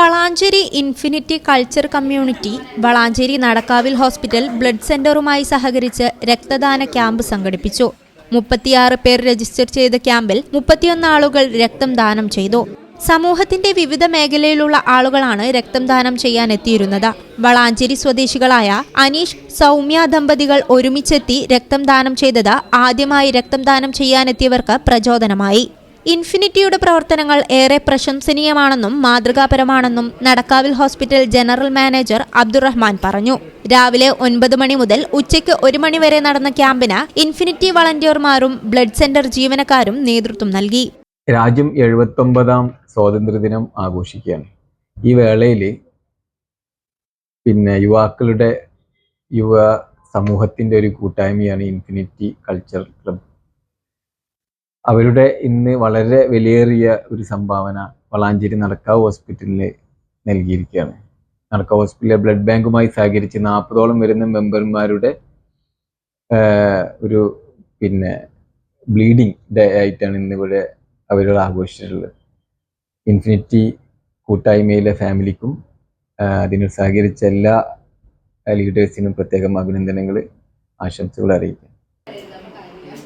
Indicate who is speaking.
Speaker 1: Valanchery infinity culture community Valanchery നടക്കാവിൽ hospital blood സെന്ററുമായി സഹകരിച്ച് രക്തദാന ക്യാമ്പ് സംഘടിപ്പിച്ചു. മുപ്പത്തിയാറ് പേർ രജിസ്റ്റർ ചെയ്ത ക്യാമ്പിൽ മുപ്പത്തിയൊന്ന് ആളുകൾ രക്തം ദാനം ചെയ്തു. സമൂഹത്തിന്റെ വിവിധ മേഖലയിലുള്ള ആളുകളാണ് രക്തം ദാനം ചെയ്യാൻ എത്തിയിരുന്നത്. വളാഞ്ചേരി സ്വദേശികളായ അനീഷ് സൗമ്യ ദമ്പതികൾ ഒരുമിച്ചെത്തി രക്തം ദാനം ചെയ്തത് ആദ്യമായി രക്തം ദാനം ചെയ്യാനെത്തിയവർക്ക് പ്രചോദനമായി. ഇൻഫിനിറ്റിയുടെ പ്രവർത്തനങ്ങൾ ഏറെ പ്രശംസനീയമാണെന്നും മാതൃകാപരമാണെന്നും നടക്കാവിൽ ഹോസ്പിറ്റൽ ജനറൽ മാനേജർ അബ്ദുറഹ്മാൻ പറഞ്ഞു. രാവിലെ ഒൻപത് മണി മുതൽ ഉച്ചയ്ക്ക് ഒരു മണി വരെ നടന്ന ക്യാമ്പിന് ഇൻഫിനിറ്റി വളണ്ടിയർമാരും ബ്ലഡ് സെന്റർ ജീവനക്കാരും നേതൃത്വം നൽകി.
Speaker 2: രാജ്യം എഴുപത്തൊമ്പതാം സ്വാതന്ത്ര്യദിനം ആഘോഷിക്കുകയാണ്. ഈ വേളയിൽ പിന്നെ യുവാക്കളുടെ യുവ സമൂഹത്തിന്റെ ഒരു കൂട്ടായ്മയാണ് ഇൻഫിനിറ്റി കൾച്ചർ ക്ലബ്. അവരുടെ ഇന്ന് വളരെ വിലയേറിയ ഒരു സംഭാവന വളാഞ്ചേരി നടക്കാവ് ഹോസ്പിറ്റലിൽ നൽകിയിരിക്കുകയാണ്. നടക്കാവ് ഹോസ്പിറ്റലിലെ ബ്ലഡ് ബാങ്കുമായി സഹകരിച്ച് നാൽപ്പതോളം വരുന്ന മെമ്പർമാരുടെ ഒരു പിന്നെ ബ്ലീഡിംഗ് ഡേ ആയിട്ടാണ് ഇന്ന് ഇവിടെ അവരുടെ ആഘോഷിച്ചിട്ടുള്ളത്. ഇൻഫിനിറ്റി കൂട്ടായ്മയിലെ ഫാമിലിക്കും അതിന് സഹകരിച്ച എല്ലാ ലീഡേഴ്സിനും പ്രത്യേകം അഭിനന്ദനങ്ങൾ ആശംസകൾ അറിയിക്കാം.